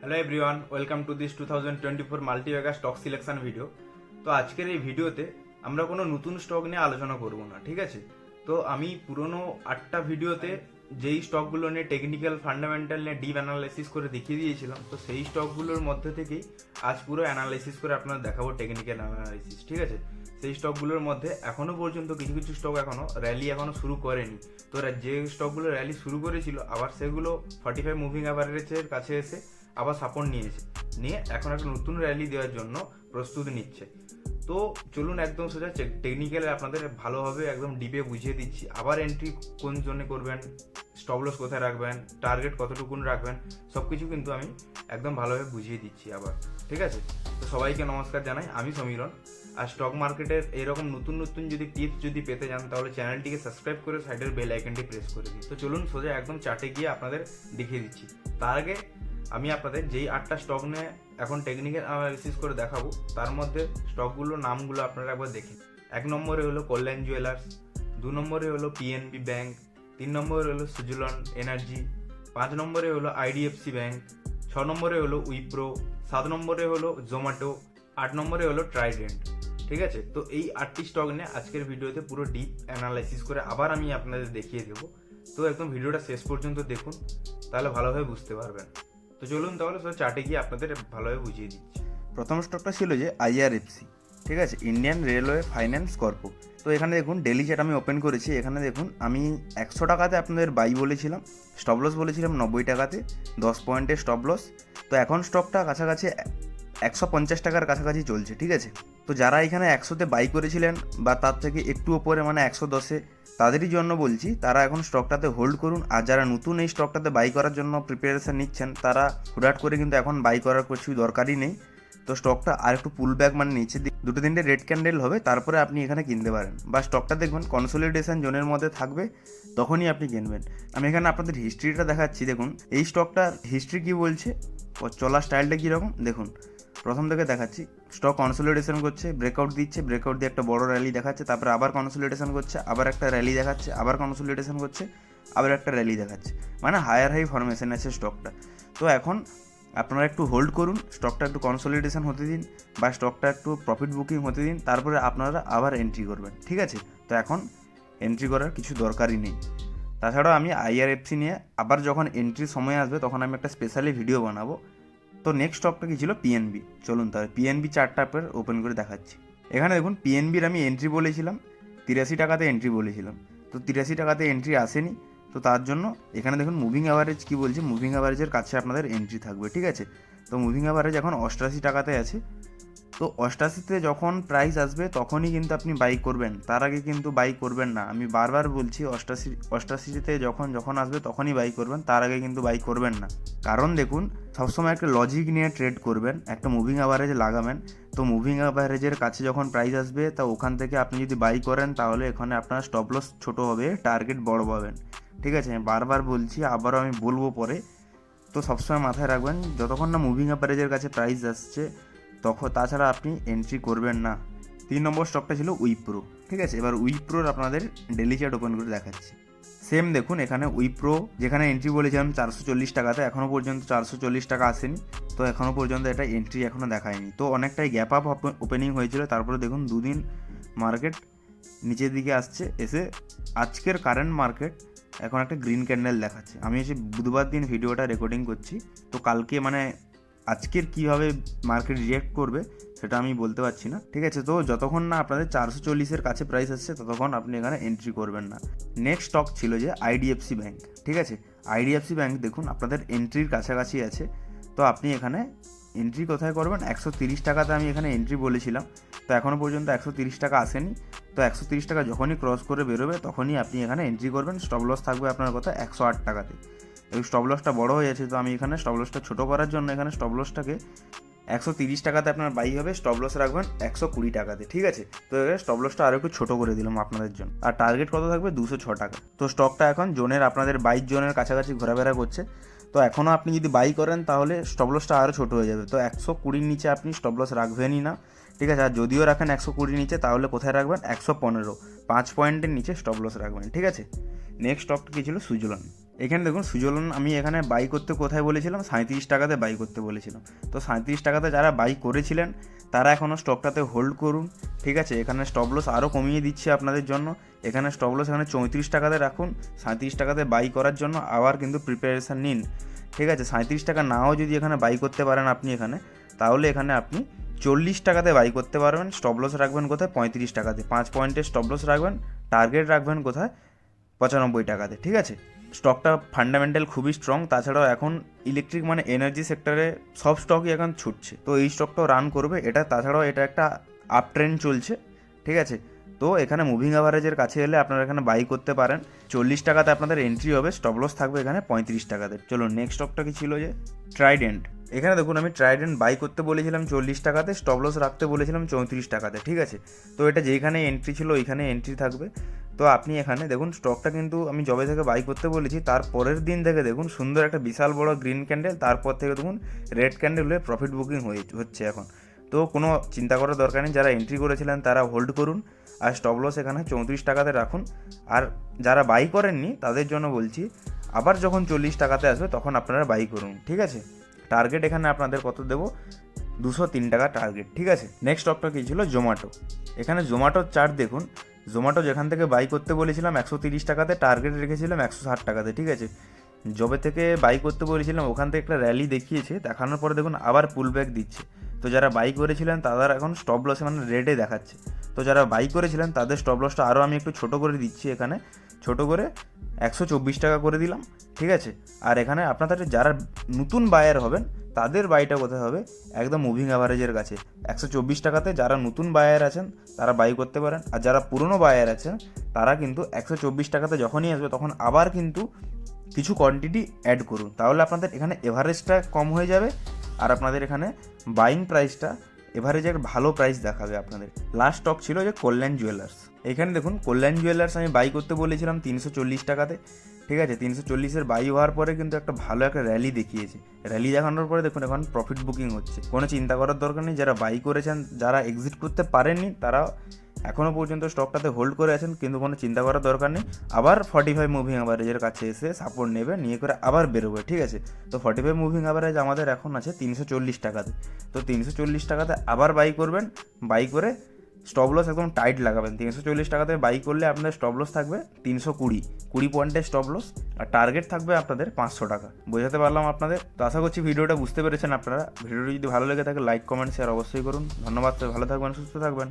Hello everyone welcome to this two thousand twenty four multibagger stock selection video তো আজকের এই ভিডিওতে আমরা কোনো নতুন স্টক নিয়ে আলোচনা করব না, ঠিক আছে? তো আমি পুরনো আটটা ভিডিওতে যেই স্টকগুলো নিয়ে টেকনিক্যাল ফান্ডামেন্টাল নিয়ে ডিপ অ্যানালাইসিস করে দেখিয়ে দিয়েছিলাম, তো সেই স্টকগুলোর মধ্যে থেকেই আজ পুরো অ্যানালাইসিস করে আপনাদের দেখাবো টেকনিক্যাল অ্যানালাইসিস ঠিক আছে? সেই স্টকগুলোর মধ্যে এখনও পর্যন্ত কিছু কিছু স্টক এখনও র্যালি এখনও শুরু করেনি। তো যে স্টকগুলো র্যালি শুরু করেছিল, আবার সেগুলো ফর্টি ফাইভ মুভিং অ্যাভারেজের কাছে এসে আবার সাপোর্ট নিয়েছে। নিয়ে এখন একটা নতুন র্যালি দেওয়ার জন্য প্রস্তুতি নিচ্ছে। তো চলুন একদম সোজা টেকনিক্যালে আপনাদের ভালোভাবে একদম ডিপে বুঝিয়ে দিচ্ছি। আবার এন্ট্রি কোন জন্য করবেন স্টপ লস কোথায় রাখবেন টার্গেট কতটুকুন রাখবেন সব কিছু কিন্তু আমি একদম ভালোভাবে বুঝিয়ে দিচ্ছি আবার। ঠিক আছে? তো সবাইকে নমস্কার জানাই, আমি সমীরণ। আর স্টক মার্কেটের এরকম নতুন নতুন যদি টিপস যদি পেতে চান, তাহলে চ্যানেলটিকে সাবস্ক্রাইব করে সাইডের বেল আইকনটি প্রেস করে দিন। তো চলুন সোজা একদম চার্টে গিয়ে আপনাদের দেখিয়ে দিচ্ছি। তার আগে আমি আপনাদের যেই আটটা স্টক নিয়ে এখন টেকনিক্যাল অ্যানালিসিস করে দেখাবো, তার মধ্যে স্টকগুলোর নামগুলো আপনারা একবার দেখে এক নম্বরে হলো কল্যাণ জুয়েলার্স দু নম্বরে হলো পিএনবি ব্যাংক তিন নম্বরে হলো সুজলন এনার্জি পাঁচ নম্বরে হলো আইডিএফসি ব্যাংক ছ নম্বরে হলো উইপ্রো সাত নম্বরে হলো জোম্যাটো আট নম্বরে হলো ট্রাইডেন্ট ঠিক আছে? তো এই আটটি স্টক নিয়ে আজকের ভিডিওতে পুরো ডিপ অ্যানালাইসিস করে আবার আমি আপনাদের দেখিয়ে দেবো। তো একদম ভিডিওটা শেষ পর্যন্ত দেখুন, তাহলে ভালোভাবে বুঝতে পারবেন। তো চলুন তাহলে সব চার্টে গিয়ে আপনাদের ভালোভাবে বুঝিয়ে দিচ্ছি। প্রথম স্টকটা ছিল যে আইআরএফসি ঠিক আছে? ইন্ডিয়ান রেলওয়ে ফাইন্যান্স কর্পো তো এখানে দেখুন ডেলি চ্যাট আমি ওপেন করেছি। এখানে দেখুন, আমি একশো টাকাতে আপনাদের বাই বলেছিলাম স্টপ লস বলেছিলাম নব্বই টাকাতে, দশ পয়েন্টে স্টপ লস তো এখন স্টকটা কাছাকাছি একশো পঞ্চাশ টাকার কাছাকাছি চলছে, ঠিক আছে? তো যারা এখানে একশোতে বাই করেছিলেন বা তার থেকে একটু ওপরে মানে একশো দশে, তাদেরই জন্য বলছি, তারা এখন স্টকটাতে হোল্ড করুন। আর যারা নতুন এই স্টকটাতে বাই করার জন্য প্রিপারেশন নিচ্ছেন, তারা হুটহাট করে কিন্তু এখন বাই করার কিছু দরকারই নেই। তো স্টকটা আর একটু পুল ব্যাক মানে নিচে দুটো তিনটে রেড ক্যান্ডেল হবে, তারপরে আপনি এখানে কিনতে পারেন। বা স্টকটা দেখবেন কনসোলিডেশন জোনের মধ্যে থাকবে, তখনই আপনি কিনবেন। আমি এখানে আপনাদের হিস্ট্রিটা দেখাচ্ছি, দেখুন। এই স্টকটার হিস্ট্রি কী বলছে? চলার স্টাইলটা কীরকম? দেখুন, প্রথম থেকে দেখাচ্ছি। স্টক কনসোলিডেশন করছে, ব্রেকআউট দিচ্ছে, ব্রেকআউট দিয়ে একটা বড় র্যালি দেখাচ্ছে, তারপরে আবার কনসোলিডেশন করছে, আবার একটা র্যালি দেখাচ্ছে, আবার কনসোলিডেশন করছে, আবার একটা র্যালি দেখাচ্ছে। মানে হায়ার হাই ফরমেশন আছে স্টকটা। তো এখন আপনারা একটু হোল্ড করুন, স্টকটা একটু কনসোলিডেশন হতে দিন বা স্টকটা একটু প্রফিট বুকিং হতে দিন, তারপরে আপনারা আবার এন্ট্রি করবেন, ঠিক আছে? তো এখন এন্ট্রি করার কিছু দরকারই নেই। তাছাড়াও আমি আইআরএফসি নিয়ে আবার যখন এন্ট্রির সময় আসবে, তখন আমি একটা স্পেশালি ভিডিও বানাবো। তো নেক্সট স্টকটা কি ছিল? পিএনবি চলুন তাহলে পিএনবি চারটা আপনার ওপেন করে দেখাচ্ছি। এখানে দেখুন পিএনবির আমি এন্ট্রি বলেছিলাম, তিরাশি টাকাতে এন্ট্রি বলেছিলাম। তো তিরাশি টাকাতে এন্ট্রি আসেনি, তো তার জন্য এখানে দেখুন মুভিং অ্যাভারেজ কী বলছে? মুভিং অ্যাভারেজের কাছে আপনাদের এন্ট্রি থাকবে, ঠিক আছে? তো মুভিং অ্যাভারেজ এখন অষ্টআশি টাকাতে আছে। তো অষ্টাশিতে যখন প্রাইস আসবে, তখনই কিন্তু আপনি বাই করবেন। তার আগে কিন্তু বাই করবেন না। আমি বারবার বলছি, অষ্টাশি, অষ্টাশিতে যখন যখন আসবে, তখনই বাই করবেন। তার আগে কিন্তু বাই করবেন না। কারণ দেখুন, সবসময় একটা লজিক নিয়ে ট্রেড করবেন, একটা মুভিং অ্যাভারেজ লাগাবেন। তো মুভিং অ্যাভারেজের কাছে যখন প্রাইস আসবে, তা ওখান থেকে আপনি যদি বাই করেন, তাহলে এখানে আপনার স্টপ লস ছোটো হবে টার্গেট বড় পাবেন। ঠিক আছে? আমি বারবার বলছি, আবারও আমি বলব পরে। তো সবসময় মাথায় রাখবেন, যতক্ষণ না মুভিং অ্যাভারেজের কাছে প্রাইস আসছে তখন তাছাড়া আপনি এন্ট্রি করবেন না। তিন নম্বর স্টকটা ছিল উইপ্রো ঠিক আছে? এবার উইপ্রোর আপনাদের ডেলি চার্ট ওপেন করে দেখাচ্ছি। সেম দেখুন, এখানে উইপ্রো যেখানে এন্ট্রি বলেছিলাম চারশো চল্লিশ টাকাতে এখনও পর্যন্ত চারশো চল্লিশ টাকা আসেনি। তো এখনও পর্যন্ত এটা এন্ট্রি এখনও দেখায়নি। তো অনেকটাই গ্যাপ আপ ওপেনিং হয়েছিল। তারপরে দেখুন, দুদিন মার্কেট নিচের দিকে আসছে। এসে আজকের কারেন্ট মার্কেট এখন একটা গ্রিন ক্যান্ডেল দেখাচ্ছে। আমি এসে বুধবার দিন ভিডিওটা রেকর্ডিং করছি। তো কালকে মানে আজকের কীভাবে মার্কেট রিয়েক্ট করবে সেটা আমি বলতে পারছি না, ঠিক আছে? তো যতক্ষণ না আপনাদের চারশো চল্লিশের কাছে প্রাইস আসছে, ততক্ষণ আপনি এখানে এন্ট্রি করবেন না। নেক্সট স্টক ছিল যে আইডিএফসি ব্যাঙ্ক ঠিক আছে? আইডিএফসি ব্যাঙ্ক দেখুন, আপনাদের এন্ট্রির কাছাকাছি আছে। তো আপনি এখানে এন্ট্রি কোথায় করবেন? একশো তিরিশ টাকাতে আমি এখানে এন্ট্রি বলেছিলাম। তো এখনও পর্যন্ত একশো তিরিশ টাকা আসেনি। তো একশো তিরিশ টাকা যখনই ক্রস করে বেরোবে, তখনই আপনি এখানে এন্ট্রি করবেন। স্টপ লস থাকবে আপনার কথা একশো আট টাকাতে। এই স্টপ লসটা বড় হয়ে যাচ্ছে, তো আমি এখানে স্টপ লসটা ছোটো করার জন্য এখানে স্টপ লসটাকে একশো তিরিশ টাকাতে আপনার বাই হবে স্টপ লস রাখবেন একশো কুড়ি টাকাতে, ঠিক আছে? তো এখানে স্টপ লসটা আরও একটু ছোটো করে দিলাম আপনাদের জন্য। আর টার্গেট কত থাকবে? দুশো ছ টাকা। তো স্টকটা এখন জোনের, আপনাদের বাইশ জোনের কাছাকাছি ঘোরাফেরা করছে। তো এখনও আপনি যদি বাই করেন তাহলে স্টপ লসটা আরও ছোটো হয়ে যাবে। তো একশো কুড়ির নিচে আপনি স্টপ লস রাখবেনই না, ঠিক আছে? আর যদিও রাখেন একশো কুড়ির নিচে, তাহলে কোথায় রাখবেন? একশো পনেরো। পাঁচ পয়েন্টের নিচে স্টপ লস রাখবেন, ঠিক আছে? নেক্সট স্টকটা কী ছিল? সুজলন এখানে দেখুন সুজলন, আমি এখানে বাই করতে কোথায় বলেছিলাম? সাঁত্রিশ টাকাতে বাই করতে বলেছিলাম। তো সাঁত্রিশ টাকাতে যারা বাই করেছিলেন, তারা এখনও স্টকটাতে হোল্ড করুন, ঠিক আছে? এখানে স্টপ লস আরও কমিয়ে দিচ্ছে আপনাদের জন্য। এখানে স্টপ লস এখানে চৌত্রিশ টাকাতে রাখুন। সাঁত্রিশ টাকাতে বাই করার জন্য আবার কিন্তু প্রিপারেশান নিন, ঠিক আছে? সাঁত্রিশ টাকা নাও যদি এখানে বাই করতে পারেন আপনি এখানে, তাহলে এখানে আপনি চল্লিশ টাকাতে বাই করতে পারবেন। স্টপ লস রাখবেন কোথায়? পঁয়ত্রিশ টাকাতে। পাঁচ পয়েন্টের স্টপ লস রাখবেন। টার্গেট রাখবেন কোথায়? পঁচানব্বই টাকাতে, ঠিক আছে? স্টকটা ফান্ডামেন্টাল খুবই স্ট্রং তাছাড়াও এখন ইলেকট্রিক মানে এনার্জি সেক্টরে সব স্টকই এখন ছুটছে। তো এই স্টকটাও রান করবে, এটা তাছাড়াও এটা একটা আপ ট্রেন্ড চলছে, ঠিক আছে? তো এখানে মুভিং অ্যাভারেজের কাছে এলে আপনারা এখানে বাই করতে পারেন। চল্লিশ টাকাতে আপনাদের এন্ট্রি হবে স্টপ লস থাকবে এখানে পঁয়ত্রিশ টাকাতে। চলো নেক্সট স্টকটা কি ছিল যে? ট্রাইডেন্ট এখানে দেখুন, আমি ট্রাইডেন্ট বাই করতে বলেছিলাম চল্লিশ টাকাতে স্টপ লস রাখতে বলেছিলাম চৌত্রিশ টাকাতে, ঠিক আছে? তো এটা যেখানে এন্ট্রি ছিল ওইখানে এন্ট্রি থাকবে। তো আপনি এখানে দেখুন স্টকটা কিন্তু আমি জবে থেকে বাই করতে বলেছি, তার পরের দিন থেকে দেখুন, সুন্দর একটা বিশাল বড় গ্রিন ক্যান্ডেল তারপর থেকে দেখুন রেড ক্যান্ডেল হয়ে প্রফিট বুকিং হয়ে, হচ্ছে এখন। তো কোনো চিন্তা করার দরকার নেই, যারা এন্ট্রি করেছিলেন তারা হোল্ড করুন, আর স্টপ লস এখানে চৌত্রিশ টাকাতে রাখুন। আর যারা বাই করেননি, তাদের জন্য বলছি, আবার যখন চল্লিশ টাকাতে আসবে, তখন আপনারা বাই করুন, ঠিক আছে? টার্গেট এখানে আপনাদের কত দেবো? দুশো তিন টাকা টার্গেট ঠিক আছে? নেক্সট স্টকটা কী ছিল? জোম্যাটো এখানে জোম্যাটোর চার্ট দেখুন জোম্যাটো যেখান থেকে বাই করতে বলেছিলাম, একশো তিরিশ টাকাতে টার্গেট রেখেছিলাম, একশো ষাট টাকাতে, ঠিক আছে? জবে থেকে বাই করতে বলেছিলাম, ওখান থেকে একটা র্যালি দেখিয়েছে, দেখানোর পরে দেখুন আবার পুল ব্যাক দিচ্ছে। তো যারা বাই করেছিলেন তাদের এখন স্টপ লসে মানে রেডে দেখাচ্ছে। তো যারা বাই করেছিলেন তাদের স্টপ লসটা আরও আমি একটু ছোট করে দিচ্ছি এখানে। ছোট করে একশো চব্বিশ টাকা করে দিলাম, ঠিক আছে? আর এখানে আপনাদের যারা নতুন বায়ার হবেন, তাদের বাইটা কোথায় হবে? একদম মুভিং অ্যাভারেজের কাছে। একশো চব্বিশ টাকাতে যারা নতুন বায়ার আছেন, তারা বাই করতে পারেন। আর যারা পুরনো বায়ার আছেন, তারা কিন্তু একশো চব্বিশ টাকাতে যখনই আসবে, তখন আবার কিন্তু কিছু কোয়ান্টিটি অ্যাড করুন। তাহলে আপনাদের এখানে এভারেজটা কম হয়ে যাবে আর আপনাদের এখানে বাইং প্রাইসটা এভারেজের ভালো প্রাইস দেখাবে আপনাদের। লাস্ট স্টক ছিল যে কল্যাণ জুয়েলার্স এখানে দেখুন কল্যাণ জুয়েলার্স আমি বাই করতে বলেছিলাম তিনশো চল্লিশ টাকাতে। ঠিক আছে, তিনশো চল্লিশের বাই হওয়ার পরে কিন্তু একটা ভালো একটা র্যালি দেখিয়েছে। র্যালি দেখানোর পরে দেখুন, এখন প্রফিট বুকিং হচ্ছে। কোনো চিন্তা করার দরকার নেই, যারা বাই করেছেন, যারা এক্সিট করতে পারেননি তারা এখনও পর্যন্ত স্টকটাতে হোল্ড করে আছেন, কিন্তু কোনো চিন্তা করার দরকার নেই। আবার ফর্টি ফাইভ মুভিং অ্যাভারেজের কাছে এসে সাপোর্ট নেবে, নিয়ে করে আবার বেরোবে, ঠিক আছে? তো ফর্টি ফাইভ মুভিং অ্যাভারেজ আমাদের এখন আছে তিনশো চল্লিশ টাকাতে। তো তিনশো চল্লিশ টাকাতে আবার বাই করবেন বাই করে স্টপ লস একদম টাইট লাগাবেন। তিনশো চল্লিশ টাকাতে বাই করলে আপনাদের স্টপ লস থাকবে তিনশো কুড়ি কুড়ি পয়েন্টের স্টপ লস আর টার্গেট থাকবে আপনাদের পাঁচশো টাকা। বোঝাতে পারলাম আপনাদের? তো আশা করছি ভিডিওটা বুঝতে পেরেছেন আপনারা। ভিডিওটি যদি ভালো লেগে থাকে লাইক কমেন্ট শেয়ার অবশ্যই করুন। ধন্যবাদ, ভালো থাকবেন, সুস্থ থাকবেন।